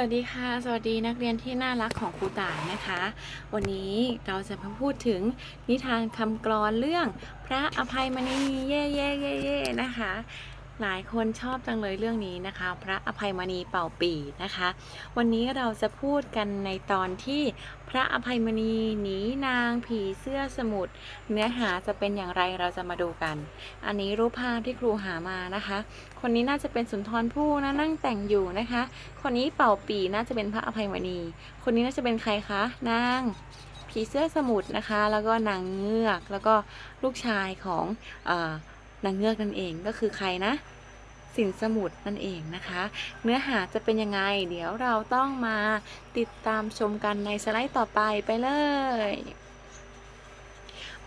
วัสดีค่ะ สวัสดีนักเรียนที่น่ารักของครูต่ายนะคะ วันนี้เราจะมาพูดถึงนิทานคำกรอนเรื่องพระอภัยมณีเย่เย่เย่เย่นะคะ หลายคนชอบจังเลยเรื่องนี้นะคะ พระอภัยมณีเป่าปีนะคะ วันนี้เราจะพูดกันในตอนที่พระอภัยมณีหนีนาง ผีเสื้อสมุทรเนื้อหาจะเป็นอย่างไรเราจะมาดูกัน อันนี้รูปภาพที่ครูหามานะคะ คนนี้น่าจะเป็นสุนทรภู่นะนั่งแต่งอยู่นะคะ คนนี้เป่าปีน่าจะเป็นพระอภัยมณี คนนี้น่าจะเป็นใครคะนางผีเสื้อสมุทรนะคะ แล้วก็นางเงือกแล้วก็ลูกชายของอ นางเงือกนั่นเองก็คือใครนะ สินสมุทรนั่นเองนะคะ เนื้อหาจะเป็นยังไง เดี๋ยวเราต้องมาติดตามชมกันในสไลด์ต่อไปไปเลย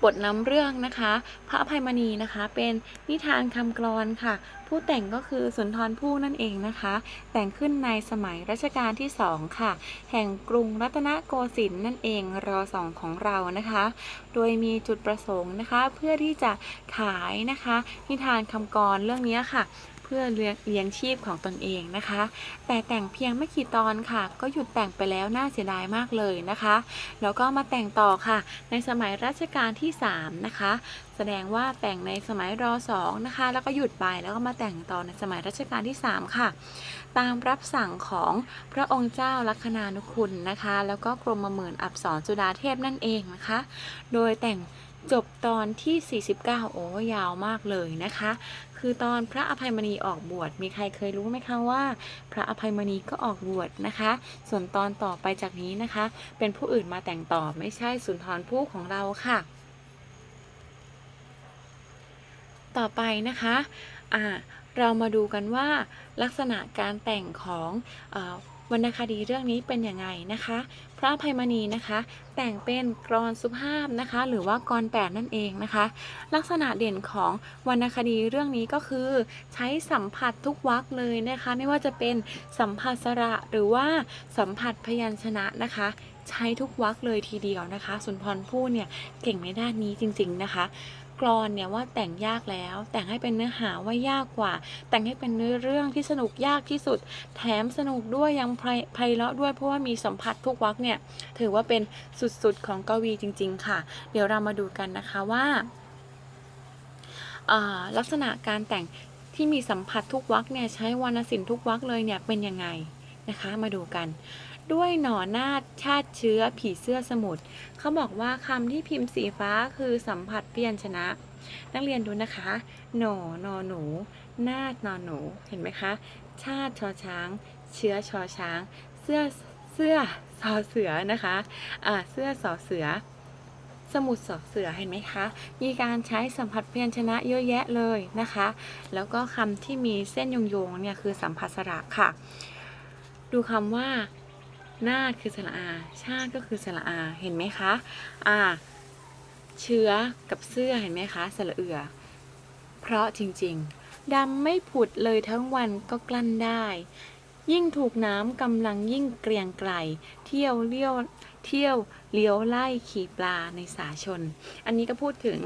บทนำเรื่องนะคะ พระอภัยมณีนะคะ เป็นนิทานคำกรอนค่ะ ผู้แต่งก็คือสุนทรภู่นั่นเองนะคะ แต่งขึ้นในสมัยรัชกาลที่สองค่ะ แห่งกรุงรัตนโกสินทร์นั่นเองรอสองของเรานะคะ โดยมีจุดประสงค์นะคะ เพื่อที่จะขายนะคะ นิทานคำกรเรื่องนี้ค่ะ พื่อเลี้ยงยงชีพของตนเองนะคะ แต่แต่งเพียงไม่กี่ตอนค่ะ ก็หยุดแต่งไปแล้วน่าเสียดายมากเลยนะคะ แล้วก็มาแต่งต่อค่ะ ในสมัยรัชกาลที่ 3 นะคะ แสดงว่าแต่งในสมัยรสองนะคะ แล้วก็หยุดไปแล้วก็มาแต่งต่อในสมัยรัชกาลที่ 3 ค่ะ ตามรับสั่งของพระองค์เจ้าลัคนานุคุณนะคะ แล้วก็กรมหมื่นอับสรจุฬาเทพนั่นเองนะคะ โดยแต่งจบตอนที่ 49 โอ้ยาวมากเลยนะคะ คือตอนพระอภัยมณีออกบวชมีใครเคยรู้ไหมคะว่า พระอภัยมณีก็ออกบวชนะคะ ส่วนตอนต่อไปจากนี้นะคะ เป็นผู้อื่นมาแต่งต่อไม่ใช่สุนทรภู่ของเราค่ะ ต่อไปนะคะอ่าเรามาดูกันว่าลักษณะการแต่งของอ วรรณคดีเรื่องนี้เป็นยังไงนะคะ พระภัยมณีนะคะ แต่งเป็นกรอนสุภาพนะคะ หรือว่ากรแปดนั่นเองนะคะ ลักษณะเด่นของวรรณคดีเรื่องนี้ก็คือ ใช้สัมผัสทุกวรรคเลยนะคะ ไม่ว่าจะเป็นสัมผัสสระหรือว่าสัมผัสพยัญชนะนะคะใช้ทุกวรรคเลยทีเดียวนะคะ สุนทรภู่เนี่ยเก่งในด้านนี้จริง ๆนะคะ กรอนเนี่ยว่าแต่งยากแล้ว แต่งให้เป็นเนื้อหาว่ายากกว่า แต่งให้เป็นเนื้อเรื่องที่สนุกยากที่สุด แถมสนุกด้วยยังไพเราะด้วยเพราะว่ามีสัมผัสทุกวรรเนี่ยถือว่าเป็นสุดๆของกวีจริง ๆ ค่ะ เดี๋ยวเรามาดูกันนะคะว่าลักษณะการแต่งที่มีสัมผัสทุกวรรเนี่ยใช้วรรณศิลป์ทุกวรรเลยเนี่ยเป็นยังไงนะคะมาดูกัน ด้วยหนอนาฏชาติเชื้อผีเสื้อสมุทรเขาบอกว่าคำที่พิมพ์สีฟ้าคือสัมผัสเพียญชนะ นักเรียนดูนะคะ หนอนอหนู นาฏนอหนู เห็นไหมคะ ชาติชอช้าง เชื้อชอช้าง เสื้อเสื้อสอเสือนะคะอ่าเสื้อสอเสือ สมุดสอเสือเห็นไหมคะ มีการใช้สัมผัสเพียญชนะเยอะแยะเลยนะคะ แล้วก็คำที่มีเส้นโยงๆเนี่ยคือสัมผัสสระค่ะ ดูคำว่า หน้าคือสระอา ชาติก็คือสระอา เห็นไหมคะอ่าเชื้อกับเสื้อเห็นไหมคะสระเอือ เพราะจริงๆดำไม่ผุดเลยทั้งวันก็กลั้นได้ ยิ่งถูกน้ำกำลังยิ่งเกรียงไกล เที่ยวเลี้ยวเที่ยวเลี้ยวไล่ขี่ปลาในสาชน อันนี้ก็พูดถึง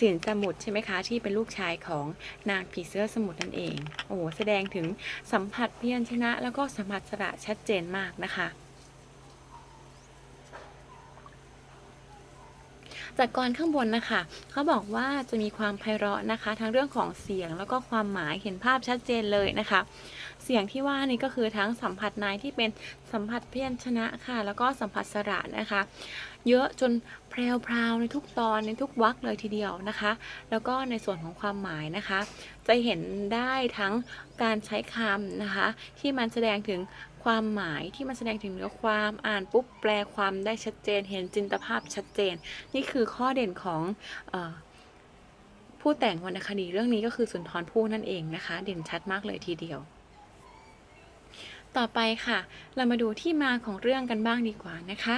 สินสมุทรใช่ไหมคะ ที่เป็นลูกชายของนางผีเสื้อสมุทรนั่นเอง โอ้โหแสดงถึงสัมผัสเพียญชนะ แล้วก็สัมผัสสระชัดเจนมากนะคะจากกรข้างบนนะคะ เขาบอกว่าจะมีความไพเราะนะคะ ทั้งเรื่องของเสียงแล้วก็ความหมายเห็นภาพชัดเจนเลยนะคะ เสียงที่ว่านี่ก็คือทั้งสัมผัสในที่เป็นสัมผัสเพี้ยนชนะค่ะ แล้วก็สัมผัสสระนะคะ เยอะจนแพรวๆในทุกตอนในทุกวรรคเลยทีเดียวนะคะ แล้วก็ในส่วนของความหมายนะคะ จะเห็นได้ทั้งการใช้คำนะคะ ที่มันแสดงถึงความหมายที่มันแสดงถึงเนื้อความอ่านปุ๊บแปลความได้ชัดเจน เห็นจินตภาพชัดเจน นี่คือข้อเด่นของอผู้แต่งวรรณคดีเรื่องนี้ก็คือสุนทรภู่นั่นเองนะคะ เด่นชัดมากเลยทีเดียว ต่อไปค่ะ เรามาดูที่มาของเรื่องกันบ้างดีกว่านะคะ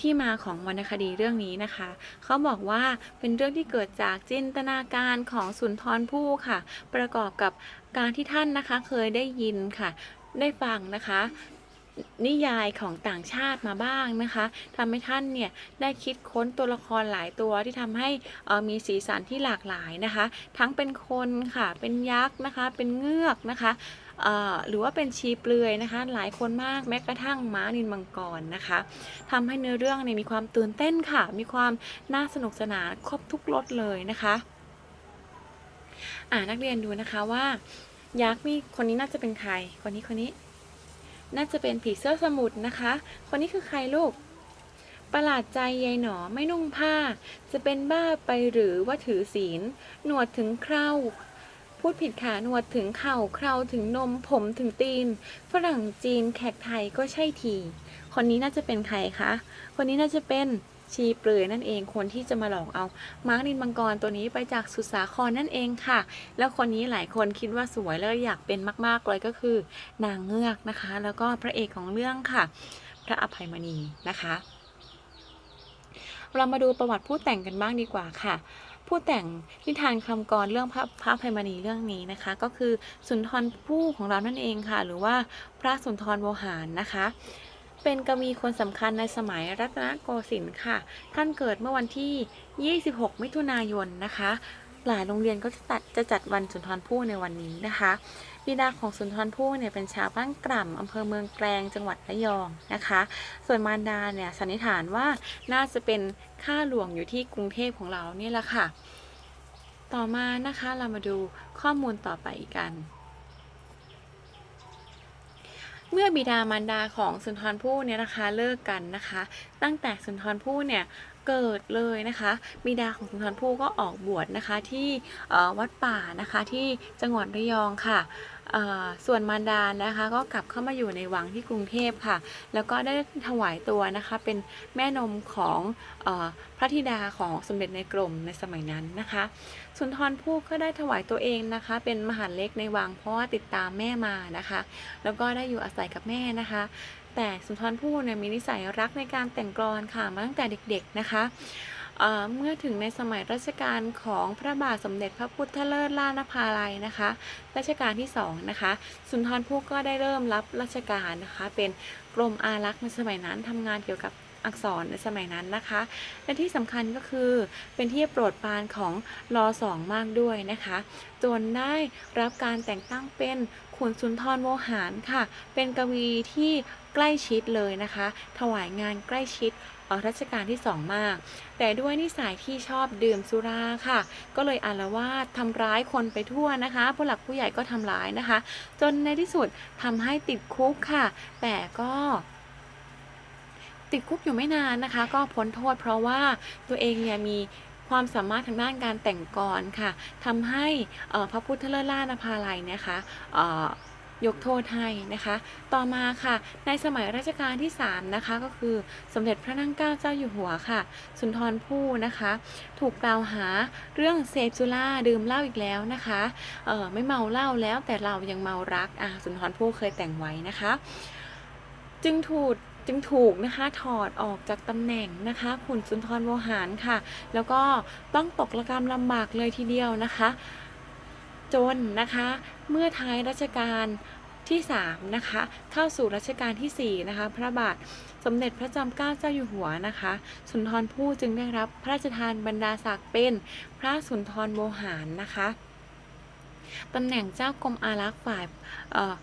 ที่มาของวรรณคดีเรื่องนี้นะคะ เขาบอกว่าเป็นเรื่องที่เกิดจากจินตนาการของสุนทรภู่ค่ะ ประกอบกับการที่ท่านนะคะเคยได้ยินค่ะ ได้ฟังนะคะนิยายของต่างชาติมาบ้างนะคะทำให้ท่านเนี่ยได้คิดค้นตัวละครหลายตัวที่ทำให้มีสีสันที่หลากหลายนะคะ ทั้งเป็นคนค่ะ เป็นยักษ์นะคะ เป็นเงือกนะคะ หรือว่าเป็นชีเปลือยนะคะ หลายคนมากแม้กระทั่งม้านินมังกรนะคะทำให้เนื้อเรื่องเนี่ยมีความตื่นเต้นค่ะ มีความน่าสนุกสนานครบทุกรสเลยนะคะอ่านักเรียนดูนะคะว่ายักษ์นี่คนนี้น่าจะเป็นใคร คนนี้คนนี้ น่าจะเป็นผีเสื้อสมุทรนะคะ คนนี้คือใครลูกประหลาดใจยายหนอไม่นุ่งผ้า จะเป็นบ้าไปหรือว่าถือศีล หนวดถึงเครา พูดผิดค่ะหนวดถึงเข่าเคราถึงนมผมถึงตีน ฝรั่งจีนแขกไทยก็ใช่ที คนนี้น่าจะเป็นใครคะ คนนี้น่าจะเป็นชีเปลือยนั่นเองคนที่จะมาหลอกเอามารินมังกรตัวนี้ไปจากสุสาครนั่นเองค่ะ แล้วคนนี้หลายคนคิดว่าสวยแล้วอยากเป็นมากๆเลยก็คือนางเงือกนะคะ แล้วก็พระเอกของเรื่องค่ะ พระอภัยมณีนะคะ เรามาดูประวัติผู้แต่งกันบ้างดีกว่าค่ะ ผู้แต่งนิทานคำกรเรื่องพระพระภัยมณีเรื่องนี้นะคะ ก็คือสุนทรภู่ของเรานั่นเองค่ะ หรือว่าพระสุนทรโวหารนะคะ เป็นกวีคนสำคัญในสมัยรัตนโกสินทร์ค่ะ ท่านเกิดเมื่อวันที่ 26 มิถุนายนนะคะ หลายโรงเรียนก็จะจัดจะจัดวันสุนทรภู่ในวันนี้นะคะ บิดาของสุนทรภู่เนี่ยเป็นชาวบ้านกล่ำอำเภอเมืองแกลงจังหวัดระยองนะคะ ส่วนมารดาเนี่ยสันนิษฐานว่าน่าจะเป็นข้าหลวงอยู่ที่กรุงเทพของเราเนี่ยแหละค่ะ ต่อมานะคะเรามาดูข้อมูลต่อไปกันเมื่อบิดามารดาของสุนทรภู่เนี่ยนะคะเลิกกันนะคะ ตั้งแต่สุนทรภู่เนี่ยเกิดเลยนะคะ บิดาของสุนทรภู่ก็ออกบวชนะคะที่วัดป่านะคะที่จังหวัดระยองค่ะ ส่วนมารดานะคะ ก็กลับเข้ามาอยู่ในวังที่กรุงเทพค่ะ แล้วก็ได้ถวายตัวนะคะ เป็นแม่นมของอพระธิดาของสมเด็จในกรมในสมัยนั้นนะคะ สุนทรภู่ก็ได้ถวายตัวเองนะคะ เป็นมหาเล็กในวังเพราะว่าติดตามแม่มานะคะ แล้วก็ได้อยู่อาศัยกับแม่นะคะ แต่สุนทรภู่เนี่ยมีนิสัยรักในการแต่งกลอนค่ะมาตั้งแต่เด็กๆนะคะ เมื่อถึงในสมัยรัชกาลของพระบาทสมเด็จพระพุทธเลิศล่านภาลัยนะคะ รัชกาลที่สองนะคะ สุนทรภู่ก็ได้เริ่มรับราชการนะคะ เป็นกรมอารักษ์ในสมัยนั้นทำงานเกี่ยวกับอักษรในสมัยนั้นนะคะ และที่สำคัญก็คือเป็นที่โปรดปรานของรอสองมากด้วยนะคะ จนได้รับการแต่งตั้งเป็นขุนสุนทรโวหารค่ะ เป็นกวีที่ใกล้ชิดเลยนะคะ ถวายงานใกล้ชิด รัชกาลที่สองมาก แต่ด้วยนิสัยที่ชอบดื่มสุราค่ะ ก็เลยอาละวาดทำร้ายคนไปทั่วนะคะผู้หลักผู้ใหญ่ก็ทำร้ายนะคะ จนในที่สุดทำให้ติดคุกค่ะ แต่ก็ติดคุกอยู่ไม่นานนะคะ ก็พ้นโทษเพราะว่าตัวเองเนี่ยมีความสามารถทางด้านการแต่งกลค่ะทำให้พระพุทธเลิศล่านภาลัยนะคะ ยกโทษให้นะคะ ต่อมาค่ะ ในสมัยรัชกาลที่ 3 นะคะ ก็คือสมเด็จพระนั่งเกล้าเจ้าอยู่หัวค่ะ สุนทรภู่นะคะ ถูกกล่าวหาเรื่องเสพสุราดื่มเหล้าอีกแล้วนะคะเออไม่เมาเหล้าแล้วแต่เรายังเมารักอะสุนทรภู่เคยแต่งไว้นะคะ จึงถูกจึงถูกนะคะถอดออกจากตำแหน่งนะคะขุนสุนทรโวหารค่ะ แล้วก็ต้องตกระกรรมลำบากเลยทีเดียวนะคะ จนนะคะเมื่อท้ายรัชกาลที่3นะคะเข้าสู่รัชกาลทีสี่4นะคะพระบาทสมเด็จพระจอมเกล้าเจ้าอยู่หัวนะคะสุนทรภู่จึงได้รับพระราชทานบรรดาศักดิ์เป็นพระสุนทรโวหารนะคะตำแหน่งเจ้ากรมอารักษ์ฝ่ายเอ่อ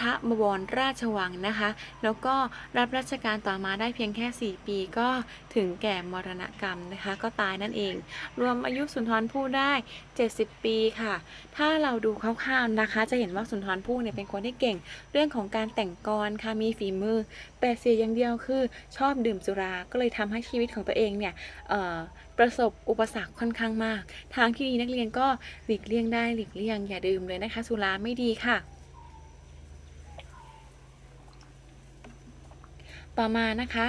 พระบวรราชวังนะคะ แล้วก็รับราชการต่อมาได้เพียงแค่ 4 ปีก็ถึงแก่มรณกรรมนะคะ ก็ตายนั่นเอง รวมอายุสุนทรภู่ได้ 70 ปีค่ะ ถ้าเราดูคร่าวๆนะคะ จะเห็นว่าสุนทรภู่เนี่ยเป็นคนที่เก่ง เรื่องของการแต่งกรค่ะมีฝีมือแต่เสียอย่างเดียวคือชอบดื่มสุราก็เลยทำให้ชีวิตของตัวเองเนี่ยประสบอุปสรรคค่อนข้างมาก ทางที่ดีนักเรียนก็หลีกเลี่ยงได้หลีกเลี่ยงอย่าดื่มเลยนะคะ สุราไม่ดีค่ะ ต่อมานะคะ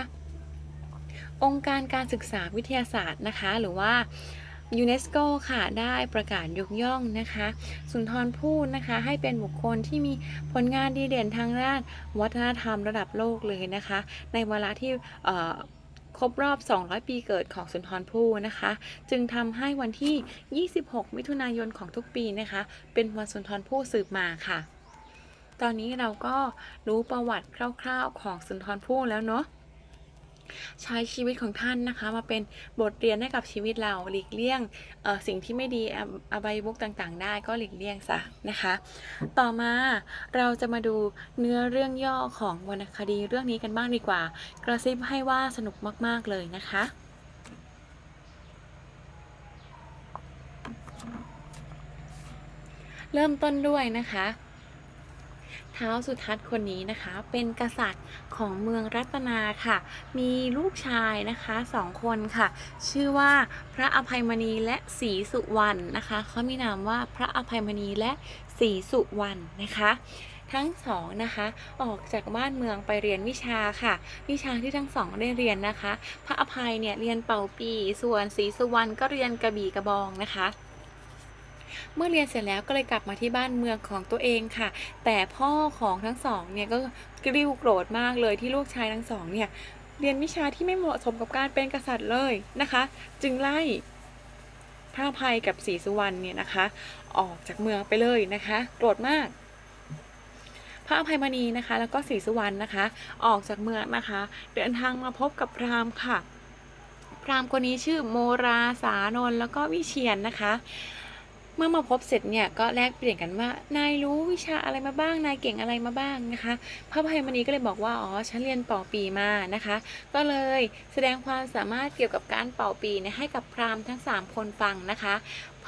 องค์การการศึกษาวิทยาศาสตร์นะคะ หรือว่ายูเนสโกค่ะ ได้ประกาศยกย่องนะคะ สุนทรภู่นะคะ ให้เป็นบุคคลที่มีผลงานดีเด่นทางด้านวัฒนธรรมระดับโลกเลยนะคะ ในเวลาที่ครบรอบ 200 ปีเกิดของสุนทรภู่นะคะ จึงทำให้วันที่ 26 มิถุนายนของทุกปีนะคะ เป็นวันสุนทรภู่สืบมาค่ะ ตอนนี้เราก็รู้ประวัติคร่าวๆของสุนทรภู่แล้วเนาะใช้ชีวิตของท่านนะคะ มาเป็นบทเรียนให้กับชีวิตเราหลีกเลี่ยงสิ่งที่ไม่ดีออบายมุกต่างๆ ได้ก็หลีกเลี่ยงซะนะคะ ต่อมาเราจะมาดูเนื้อเรื่องย่อของวรรณคดีเรื่องนี้กันบ้างดีกว่า กระซิบให้ว่าสนุกมากๆเลยนะคะเริ่มต้นด้วยนะคะ ท้าวสุทัศน์คนนี้นะคะ เป็นกษัตริย์ของเมืองรัตนาค่ะ มีลูกชายนะคะสองคนค่ะ ชื่อว่าพระอภัยมณีและศรีสุวรรณนะคะเขามีนามว่าพระอภัยมณีและศรีสุวรรณนะคะทั้งสองนะคะออกจากบ้านเมืองไปเรียนวิชาค่ะ วิชาที่ทั้งสองได้เรียนนะคะ พระอภัยเนี่ยเรียนเป่าปี ส่วนศรีสุวรรณก็เรียนกระบี่กระบองนะคะ เมื่อเรียนเสร็จแล้วก็เลยกลับมาที่บ้านเมืองของตัวเองค่ะ แต่พ่อของทั้งสองเนี่ยก็กริ้วโกรธมากเลยที่ลูกชายทั้งสองเนี่ยเรียนวิชาที่ไม่เหมาะสมกับการเป็นกษัตริย์เลยนะคะ จึงไล่พระภัยกับศรีสุวรรณเนี่ยนะคะ ออกจากเมืองไปเลยนะคะ โกรธมาก พระอภัยมณีนะคะ แล้วก็ศรีสุวรรณนะคะ ออกจากเมืองนะคะ เดินทางมาพบกับพราหมณ์ค่ะ พราหมณ์คนนี้ชื่อโมราสานนแล้วก็วิเชียนนะคะ เมื่อมาพบเสร็จเนี่ยก็แลกเปลี่ยนกันว่า นายรู้วิชาอะไรมาบ้าง นายเก่งอะไรมาบ้างนะคะพระภัยมณีก็เลยบอกว่าอ๋อฉันเรียนเป่าปีมานะคะ ก็เลยแสดงความสามารถเกี่ยวกับการเป่าปีเนี่ยให้กับพราหมณ์ทั้ง 3 คนฟังนะคะ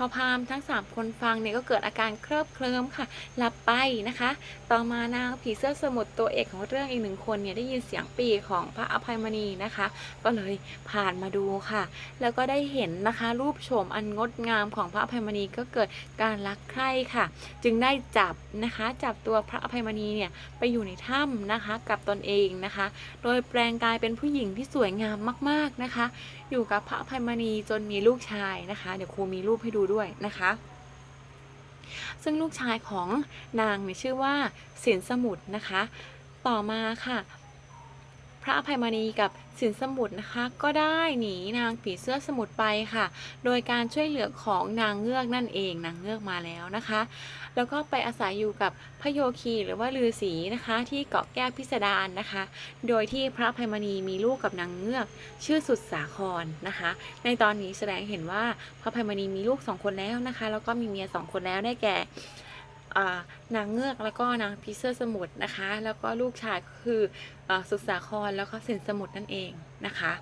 อพามทั้ง 3 คนฟังเนี่ยก็เกิดอาการเคลิบเคลิ้มค่ะหลับไปนะคะ ต่อมานางผีเสื้อสมุทรตัวเอกของเรื่องอีกหนึ่งคนเนี่ยได้ยินเสียงปีของพระอภัยมณีนะคะ ก็เลยผ่านมาดูค่ะ แล้วก็ได้เห็นนะคะรูปโฉมอันงดงามของพระอภัยมณีก็เกิดการรักใคร่ค่ะ จึงได้จับนะคะจับตัวพระอภัยมณีเนี่ยไปอยู่ในถ้ำนะคะกับตนเองนะคะ โดยแปลงกายเป็นผู้หญิงที่สวยงามมาก ๆนะคะ อยู่กับพระภัยมณีจนมีลูกชายนะคะ เดี๋ยวครูมีรูปให้ดูด้วยนะคะ ซึ่งลูกชายของนางเนี่ยชื่อว่าสินสมุทรนะคะ ต่อมาค่ะ พระภัยมณีกับ สินสมุทรนะคะ ก็ได้หนีนางผีเสื้อสมุทรไปค่ะ โดยการช่วยเหลือของนางเงือกนั่นเองนางเงือกมาแล้วนะคะ แล้วก็ไปอาศัยอยู่กับพระโยคีหรือว่าฤาษีนะคะ ที่เกาะแก้วพิสดารนะคะ โดยที่พระภัยมณีมีลูกกับนางเงือก ชื่อสุดสาครนะคะ ในตอนนี้แสดงเห็นว่าพระภัยมณีมีลูกสองคนแล้วนะคะ แล้วก็มีเมียสองคนแล้วได้แก่ นางเงือกแล้วก็นางพิเซอร์สมุทรนะคะ แล้วก็ลูกชายก็คืออสุสาครแล้วก็สินสมุทรนั่นเองนะคะ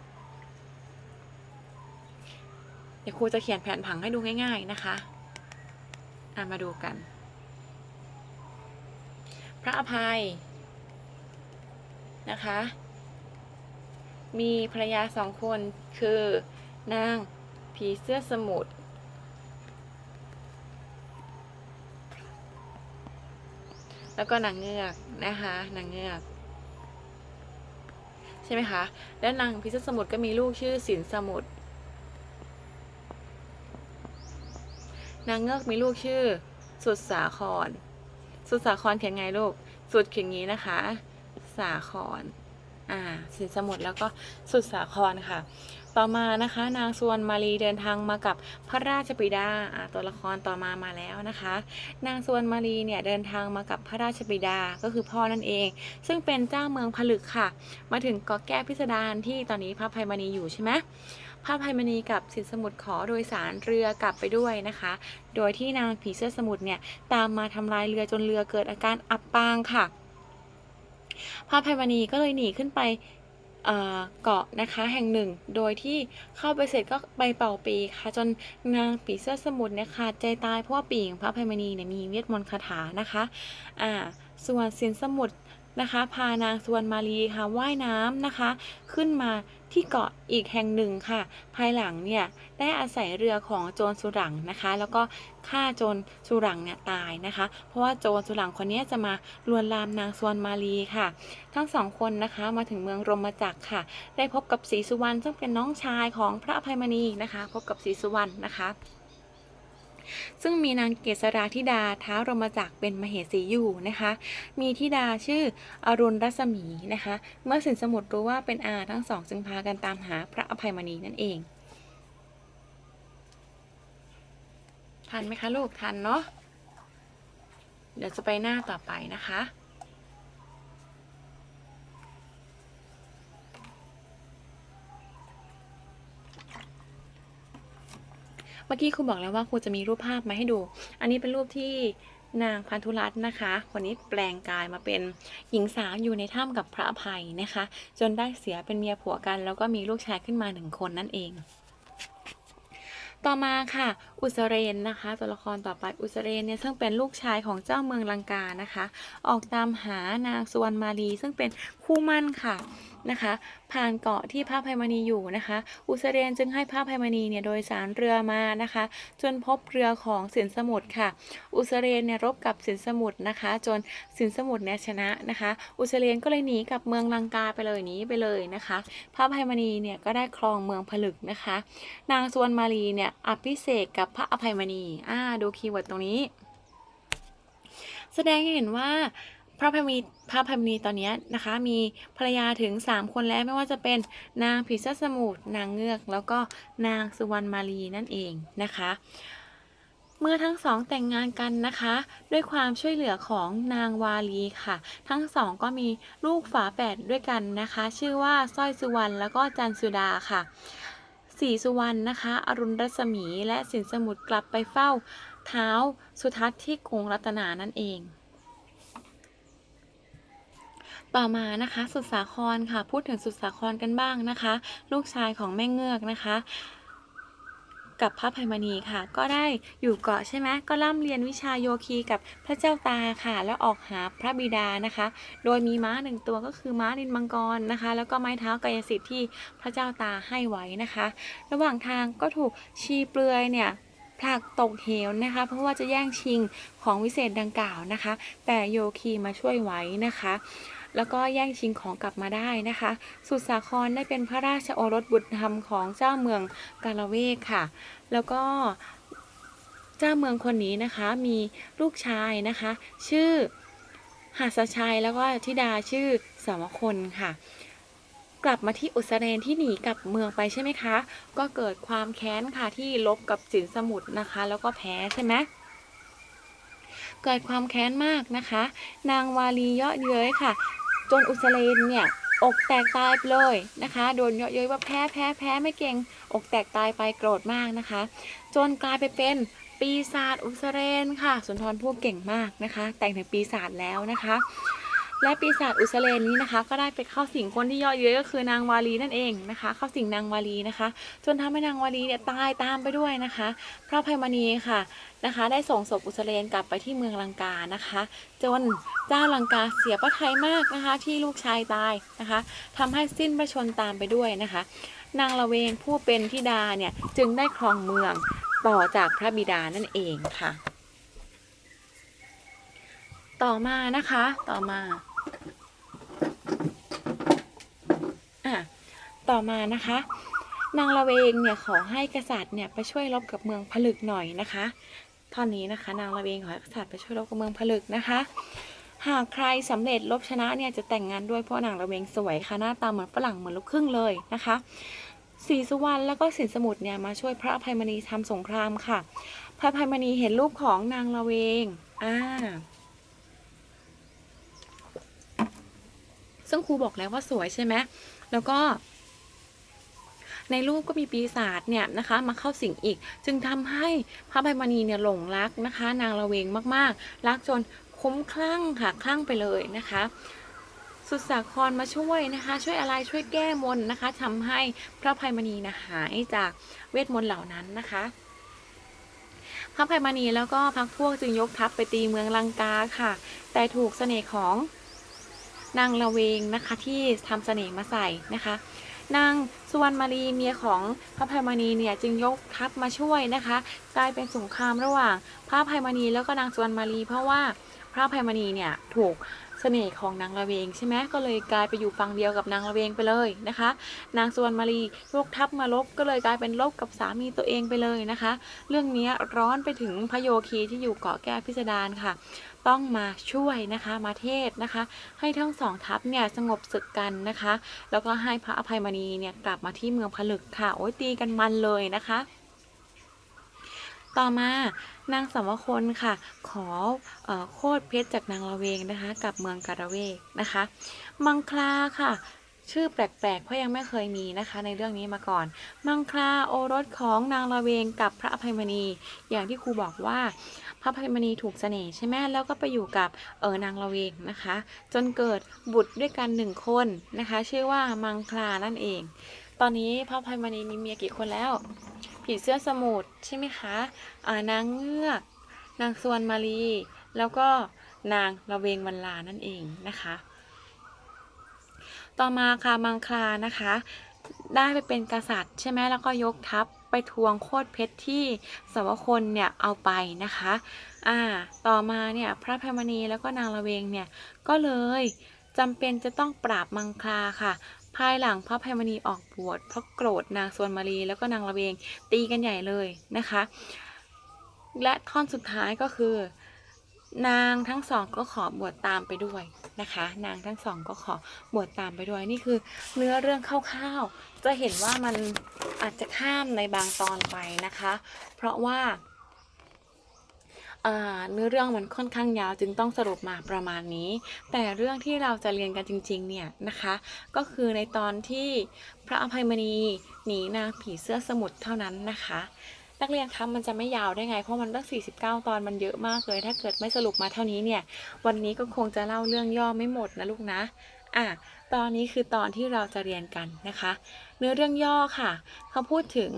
เดี๋ยวครูจะเขียนแผนผังให้ดูง่าย ๆนะคะอะมาดูกัน พระอภัยนะคะ มีภรรยาสองคนคือนางผีเสื้อสมุทร แล้วก็นางเงือกนะคะนางเงือก ใช่ไหมคะ แล้วนางผีเสื้อสมุทรก็มีลูกชื่อสินสมุทรนางเงือกมีลูกชื่อ สุดสาคร สุดสาครเขียนไงลูก สุดเขียนงี้นะคะ สาคร อ่า สินสมุทรแล้วก็สุดสาครค่ะ ต่อมานะคะ นางสวนมาลีเดินทางมากับพระราชบิดาตัวละครต่อมามาแล้วนะคะ นางสวนมาลีเนี่ยเดินทางมากับพระราชบิดาก็คือพ่อนั่นเอง ซึ่งเป็นเจ้าเมืองผลึกค่ะ มาถึงเกาะแก้วพิสดารที่ตอนนี้พระภัยมณีอยู่ใช่ไหมพระภัยมณีกับสินสมุทรขอโดยสารเรือกลับไปด้วยนะคะ โดยที่นางผีเสื้อสมุทรเนี่ยตามมาทำลายเรือจนเรือเกิดอาการอับปางค่ะพระภัยมณีก็เลยหนีขึ้นไป เกาะนะคะแห่งหนึ่ง โดยที่เข้าไปเสร็จก็ไปเป่าปีค่ะ จนนางปีเสื้อสมุทรเนี่ยขาดใจตายเพราะว่าปีของพระพัยมณีเนี่ยมีเวทมนต์คาถานะคะอ่าส่วนสินสมุทร นะคะ พานางสวนมาลีค่ะว่ายน้ำนะคะ ขึ้นมาที่เกาะอีกแห่งหนึ่งค่ะ ภายหลังเนี่ยได้อาศัยเรือของโจรสุรังนะคะ แล้วก็ฆ่าโจรสุรังเนี่ยตายนะคะ เพราะว่าโจรสุรังคนนี้จะมาลวนลามนางสวนมาลีค่ะ ทั้งสองคนนะคะมาถึงเมืองรมจักรค่ะ ได้พบกับศรีสุวรรณซึ่งเป็นน้องชายของพระอภัยมณีนะคะ พบกับศรีสุวรรณนะคะ ซึ่งมีนางเกษราธิดาท้าวรมจักรเป็นมเหสีอยู่นะคะ มีธิดาชื่ออรุณรัศมีนะคะ เมื่อสินสมุทรรู้ว่าเป็นอาทั้งสองจึงพากันตามหาพระอภัยมณีนั่นเองทันไหมคะลูกทันเนาะเดี๋ยวจะไปหน้าต่อไปนะคะ เมื่อกี้ครูบอกแล้วว่าครูจะมีรูปภาพมาให้ดู อันนี้เป็นรูปที่นางพันธุรัตน์นะคะ คนนี้แปลงกายมาเป็นหญิงสาวอยู่ในถ้ำกับพระอภัยนะคะ จนได้เสียเป็นเมียผัวกัน แล้วก็มีลูกชายขึ้นมาหนึ่งคนนั่นเอง ต่อมาค่ะ อุสเรนนะคะ ตัวละครต่อไปอุสเรนเนี่ยซึ่งเป็นลูกชายของเจ้าเมืองลังกานะคะ ออกตามหานางสุวรรณมาลีซึ่งเป็นคู่มั่นค่ะ นะคะ ผ่านเกาะที่พระภัยมณีอยู่นะคะ อุสเรนจึงให้พระภัยมณีเนี่ยโดยสารเรือมานะคะ จนพบเรือของสินสมุทรค่ะ อุสเรนเนี่ยรบกับสินสมุทรนะคะ จนสินสมุทรเนี่ยชนะนะคะ อุสเรนก็เลยหนีกลับเมืองลังกาไปเลยหนีไปเลยนะคะ พระภัยมณีเนี่ยก็ได้ครองเมืองผลึกนะคะ นางสวนมาลีเนี่ยอภิเษกกับพระอภัยมณีอ่าดูคีย์เวิร์ดตรงนี้ แสดงให้เห็นว่า พระอภัยมณีพระอภัยมณีตอนนี้นะคะ มีภรรยาถึง 3 คนแล้วไม่ว่าจะเป็นนางพิษสมุทรนางเงือก แล้วก็นางสุวรรณมาลีนั่นเองนะคะเมื่อทั้งสองแต่งงานกันนะคะ ด้วยความช่วยเหลือของนางวาลีค่ะ ทั้งสองก็มีลูกฝาแฝดด้วยกันนะคะ ชื่อว่าสร้อยสุวรรณแล้วก็จันสุดาค่ะสีสุวรรณนะคะ อรุณรัศมีและสินสมุทรกลับไปเฝ้าเท้าสุทัศน์ที่กรุงรัตนานั่นเอง ต่อมานะคะสุดสาครค่ะ พูดถึงสุดสาครกันบ้างนะคะ ลูกชายของแม่เงือกนะคะกับพระภัยมณีค่ะ ก็ได้อยู่เกาะใช่ไหมก็ร่ำเรียนวิชาโยคีกับพระเจ้าตาค่ะ แล้วออกหาพระบิดานะคะ โดยมีม้าหนึ่งตัวก็คือม้านินมังกรนะคะ แล้วก็ไม้เท้ากายสิทธิ์ที่พระเจ้าตาให้ไว้นะคะ ระหว่างทางก็ถูกชีเปลือยเนี่ยผลักตกเหวนะคะ เพราะว่าจะแย่งชิงของวิเศษดังกล่าวนะคะ แต่โยคีมาช่วยไว้นะคะ แล้วก็แย่งชิงของกลับมาได้นะคะ สุดสาครได้เป็นพระราชโอรสบุตรธรรมของเจ้าเมืองกาลเวกค่ะ แล้วก็เจ้าเมืองคนนี้นะคะมีลูกชายนะคะ ชื่อหัสชัยแล้วก็ธิดาชื่อสมคนค่ะกลับมาที่อุสเรนที่หนีกับเมืองไปใช่ไหมคะ ก็เกิดความแค้นค่ะที่ลบกับสินสมุทรนะคะ แล้วก็แพ้ใช่ไหม เกิดความแค้นมากนะคะ นางวาลีเยาะเย้ยค่ะ จนอุสเรนเนี่ยอกแตกตายไปเลยนะคะโดนเยาะเย้ยว่าแพ้แพ้แพ้ไม่เก่ง อกแตกตายไปโกรธมากนะคะ จนกลายไปเป็นปีศาจอุสเรนค่ะสุนทรภู่เก่งมากนะคะ แต่งถึงปีศาจแล้วนะคะ และปีศาจอุสเรนนี้นะคะ ก็ได้ไปเข้าสิงคนที่ย่อเย้ยก็คือนางวาลีนั่นเองนะคะ เข้าสิงนางวาลีนะคะ จนทำให้นางวาลีเนี่ยตายตามไปด้วยนะคะพระภัยมณีค่ะนะคะ ได้ส่งศพอุสเรนกลับไปที่เมืองลังกานะคะ จนเจ้าลังกาเสียพระทัยมากนะคะ ที่ลูกชายตายนะคะทำให้สิ้นพระชนตามไปด้วยนะคะ นางละเวงผู้เป็นธิดาเนี่ยจึงได้ครองเมืองต่อจากพระบิดานั่นเองค่ะ ต่อมานะคะ ต่อมาอะ ต่อมานะคะ นางละเวงเนี่ยขอให้กษัตริย์เนี่ยไปช่วยรบกับเมืองผลึกหน่อยนะคะท่อนนี้นะคะ นางละเวงขอให้กษัตริย์ไปช่วยรบกับเมืองผลึกนะคะ หากใครสำเร็จลบชนะเนี่ยจะแต่งงานด้วยเพราะนางละเวงสวยค่ะหน้าตาเหมือนฝรั่งเหมือนลูกครึ่งเลยนะคะศรีสุวรรณแล้วก็สินสมุทรเนี่ยมาช่วยพระอภัยมณีทำสงครามค่ะ พระอภัยมณีเห็นรูปของนางละเวงอ่าซึ่งครูบอกแล้วว่าสวยใช่ไหมแล้วก็ ในรูปก็มีปีศาจเนี่ยนะคะ มาเข้าสิงอีก จึงทำให้พระอภัยมณีเนี่ยหลงรักนะคะ นางละเวงมากๆ รักจนคุ้มคลั่งค่ะคลั่งไปเลยนะคะสุดสาครมาช่วยนะคะ ช่วยอะไรช่วยแก้มนนะคะทำให้พระภัยมณีนะหายจากเวทมนต์เหล่านั้นนะคะ พระภัยมณีแล้วก็พักพวกจึงยกทัพไปตีเมืองลังกาค่ะ แต่ถูกเสน่ห์ของนางละเวงนะคะที่ทำเสน่ห์มาใส่นะคะนาง สุวรรณมารีเมียของพระภัยมณีเนี่ยจึงยกทัพมาช่วยนะคะ กลายเป็นสงครามระหว่างพระภัยมณีแล้วก็นางสุวรรณมารีเพราะว่าพระภัยมณีเนี่ยถูกเสน่ห์ของนางละเวงใช่ไหมก็เลยกลายไปอยู่ฝั่งเดียวกับนางละเวงไปเลยนะคะ นางสุวรรณมารียกทัพมาลบก็เลยกลายเป็นลบกับสามีตัวเองไปเลยนะคะ เรื่องนี้ร้อนไปถึงพระโยคีที่อยู่เกาะแก้วพิสดารค่ะ ต้องมาช่วยนะคะมาเทศนะคะ ให้ทั้งสองทัพเนี่ยสงบศึกกันนะคะ แล้วก็ให้พระอภัยมณีเนี่ยกลับมาที่เมืองผลึกค่ะโอ้ยตีกันมันเลยนะคะ ต่อมานางสมคนค่ะ ขออโคตรเพชรจากนางละเวงนะคะ กับเมืองการะเวกนะคะ มังคลาค่ะ ชื่อแปลกๆ เพราะยังไม่เคยมีนะคะ ในเรื่องนี้มาก่อน มังคลาโอรสของนางละเวงกับพระอภัยมณี อย่างที่ครูบอกว่า พระอภัยมณีถูกเสน่ห์ใช่ไหมแล้วก็ไปอยู่กับเออนางละเวงนะคะ จนเกิดบุตรด้วยกันหนึ่งคนนะคะ ชื่อว่ามังคลานั่นเอง ตอนนี้พระอภัยมณีมีเมียกี่คนแล้ว ผีเสื้อสมุทรใช่ไหมคะานางเงือกนางสวนมาลีแล้วก็นางละเวงวันลานั่นเองนะคะ ต่อมาค่ะมังคลานะคะ ได้ไปเป็นกษัตริย์ใช่ไหมแล้วก็ยกทัพไปทวงโคตรเพชรที่สวคนเนี่ยเอาไปนะคะอ่าต่อมาเนี่ยพระพมณีแล้วก็นางละเวงเนี่ยก็เลยจำเป็นจะต้องปราบมังคลาค่ะ ภายหลังพระพมณีออกบวชเพราะโกรธนางสวนมารีแล้วก็นางละเวงตีกันใหญ่เลยนะคะ และท่อนสุดท้ายก็คือ นางทั้งสองก็ขอบวชตามไปด้วยนะคะ นางทั้งสองก็ขอบวชตามไปด้วยนี่คือเนื้อเรื่องคร่าวๆจะเห็นว่ามันอาจจะข้ามในบางตอนไปนะคะ เพราะว่าอ่าเนื้อเรื่องมันค่อนข้างยาวจึงต้องสรุปมาประมาณนี้ แต่เรื่องที่เราจะเรียนกันจริงๆเนี่ยนะคะ ก็คือในตอนที่พระอภัยมณีหนีนางผีเสื้อสมุทรเท่านั้นนะคะ นักเรียนคะมันจะไม่ยาวได้ไง เพราะมันตั้ง 49 ตอนมันเยอะมากเลย ถ้าเกิดไม่สรุปมาเท่านี้เนี่ย วันนี้ก็คงจะเล่าเรื่องย่อไม่หมดนะลูกนะ อะ ตอนนี้คือตอนที่เราจะเรียนกันนะคะ เนื้อเรื่องย่อค่ะ เขาพูดถึง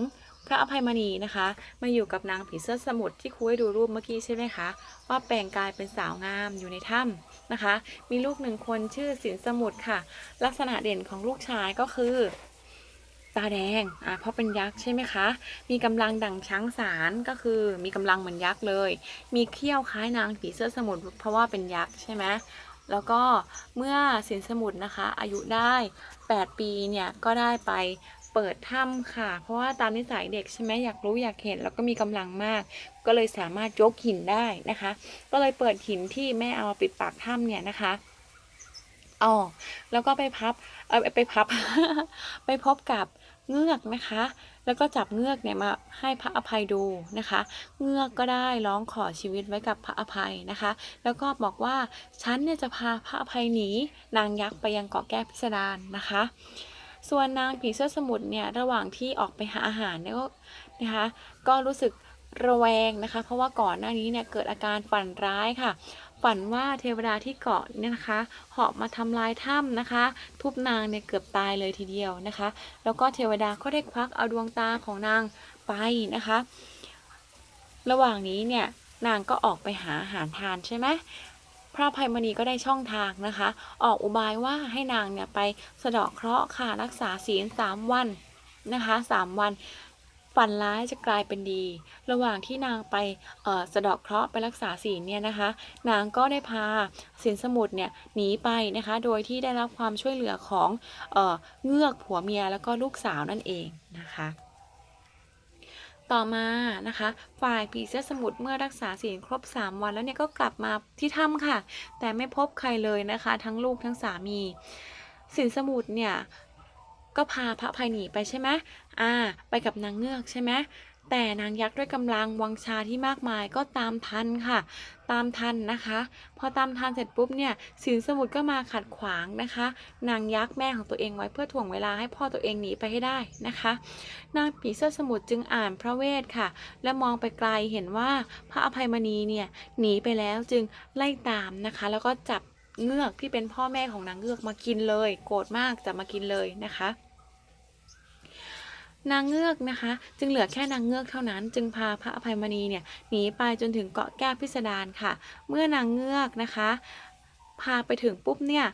พระอภัยมณีนะคะ มาอยู่กับนางผีเสื้อสมุทรที่ครูให้ดูรูปเมื่อกี้ใช่ไหมคะ ว่าแปลงกายเป็นสาวงามอยู่ในถ้ำนะคะ มีลูกหนึ่งคนชื่อสินสมุทรค่ะ ลักษณะเด่นของลูกชายก็คือ ตาแดงอะเพราะเป็นยักษ์ใช่ไหมคะ มีกำลังดั่งช้างสารก็คือมีกำลังเหมือนยักษ์เลย มีเขี้ยวคล้ายนางผีเสื้อสมุทรเพราะว่าเป็นยักษ์ใช่ไหมแล้วก็เมื่อสินสมุทรนะคะ อายุได้ 8 ปีเนี่ยก็ได้ไปเปิดถ้ำค่ะ เพราะว่าตามนิสัยเด็กใช่ไหมอยากรู้อยากเห็นแล้วก็มีกำลังมาก ก็เลยสามารถยกหินได้นะคะ ก็เลยเปิดหินที่แม่เอามาปิดปากถ้ำเนี่ยนะคะอ๋อแล้วก็ไปพับเออไปพับ ไปพบกับ เงือกนะคะ แล้วก็จับเงือกเนี่ยมาให้พระอภัยดูนะคะ เงือกก็ได้ร้องขอชีวิตไว้กับพระอภัยนะคะ แล้วก็บอกว่าฉันเนี่ยจะพาพระอภัยหนีนางยักษ์ไปยังเกาะแก้วพิสดารนะคะ ส่วนนางผีเสื้อสมุทรเนี่ยระหว่างที่ออกไปหาอาหารเนี่ยก็นะคะก็รู้สึกระแวงนะคะ เพราะว่าก่อนหน้านี้เนี่ยเกิดอาการฝันร้ายค่ะ ฝันว่าเทวดาที่เกาะเนี่ยนะคะเหาะมาทำลายถ้ำนะคะ ทุบนางเนี่ยเกือบตายเลยทีเดียวนะคะ แล้วก็เทวดาก็ได้ควักเอาดวงตาของนางไปนะคะ ระหว่างนี้เนี่ยนางก็ออกไปหาอาหารทานใช่ไหมพระภัยมณีก็ได้ช่องทางนะคะ ออกอุบายว่าให้นางเนี่ยไปสะเดาะเคราะห์ค่ะรักษาศีลสามวันนะคะสามวัน ฝันร้ายจะกลายเป็นดี ระหว่างที่นางไปสะเดาะเคราะห์ไปรักษาศีลเนี่ยนะคะ นางก็ได้พาสินสมุทรเนี่ยหนีไปนะคะ โดยที่ได้รับความช่วยเหลือของเออเงือกผัวเมียแล้วก็ลูกสาวนั่นเองนะคะต่อมานะคะ ฝ่ายผีเสื้อสมุทรเมื่อรักษาศีลครบ 3 วันแล้วเนี่ยก็กลับมาที่ถ้ำค่ะ แต่ไม่พบใครเลยนะคะ ทั้งลูกทั้งสามีสินสมุทรเนี่ย ก็พาพระภัยหนีไปใช่ไหมอ่า ไปกับนางเงือกใช่ไหมแต่นางยักษ์ด้วยกำลังวังชาที่มากมายก็ตามทันค่ะ ตามทันนะคะ พอตามทันเสร็จปุ๊บเนี่ยสินสมุทรก็มาขัดขวางนะคะ นางยักษ์แม่ของตัวเองไว้เพื่อถ่วงเวลาให้พ่อตัวเองหนีไปให้ได้นะคะ นางผีเสื้อสมุทรจึงอ่านพระเวทค่ะ และมองไปไกลเห็นว่าพระอภัยมณีเนี่ยหนีไปแล้วจึงไล่ตามนะคะ แล้วก็จับ เงือกที่เป็นพ่อแม่ของนางเงือกมากินเลย โกรธมากจะมากินเลยนะคะนางเงือกนะคะ จึงเหลือแค่นางเงือกเท่านั้น จึงพาพระอภัยมณีเนี่ยหนีไปจนถึงเกาะแก้วพิสดารค่ะ เมื่อนางเงือกนะคะ พาไปถึงปุ๊บเนี่ย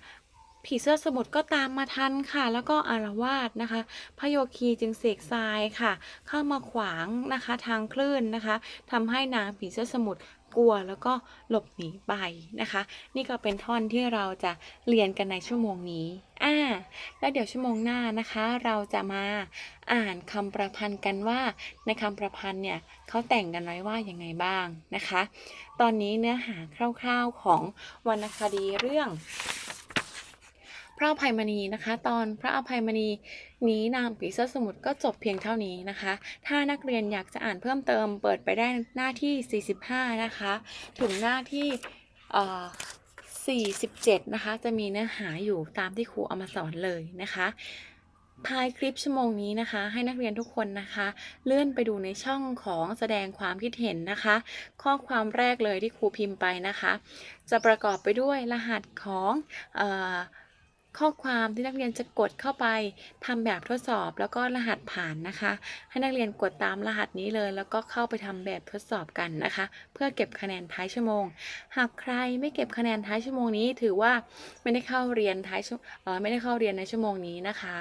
ผีเสื้อสมุทรก็ตามมาทันค่ะ แล้วก็อารวาสนะคะ พระโยคีจึงเสกทรายค่ะ เข้ามาขวางนะคะทางคลื่นนะคะทำให้นางผีเสื้อสมุทร กลัวแล้วก็หลบหนีไปนะคะ นี่ก็เป็นท่อนที่เราจะเรียนกันในชั่วโมงนี้อ่าแล้วเดี๋ยวชั่วโมงหน้านะคะ เราจะมาอ่านคำประพันธ์กันว่า ในคำประพันธ์เนี่ยเขาแต่งกันไว้ว่าอย่างไงบ้างนะคะ ตอนนี้เนื้อหาคร่าวๆของวรรณคดีเรื่อง พระอภัยมณีนะคะ ตอนพระอภัยมณีนี้นางผีเสื้อสมุทรก็จบเพียงเท่านี้นะคะ ถ้านักเรียนอยากจะอ่านเพิ่มเติม เปิดไปได้หน้าที่ 45 นะคะ ถึงหน้าที่47 นะคะ จะมีเนื้อหาอยู่ตามที่ครูเอามาสอนเลยนะคะภายคลิปชั่วโมงนี้นะคะ ให้นักเรียนทุกคนนะคะ เลื่อนไปดูในช่องของแสดงความคิดเห็นนะคะ ข้อความแรกเลยที่ครูพิมพ์ไปนะคะ จะประกอบไปด้วยรหัสของออ ข้อความที่นักเรียนจะกดเข้าไปทำแบบทดสอบแล้วก็รหัสผ่านนะคะ ให้นักเรียนกดตามรหัสนี้เลย แล้วก็เข้าไปทำแบบทดสอบกันนะคะ เพื่อเก็บคะแนนท้ายชั่วโมง หากใครไม่เก็บคะแนนท้ายชั่วโมงนี้ ถือว่าไม่ได้เข้าเรียนท้ายชั่วเออไม่ได้เข้าเรียนในชั่วโมงนี้นะคะ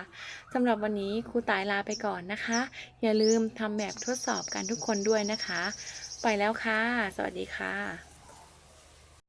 สำหรับวันนี้ครูตายลาไปก่อนนะคะ อย่าลืมทำแบบทดสอบกันทุกคนด้วยนะคะ ไปแล้วค่ะ สวัสดีค่ะ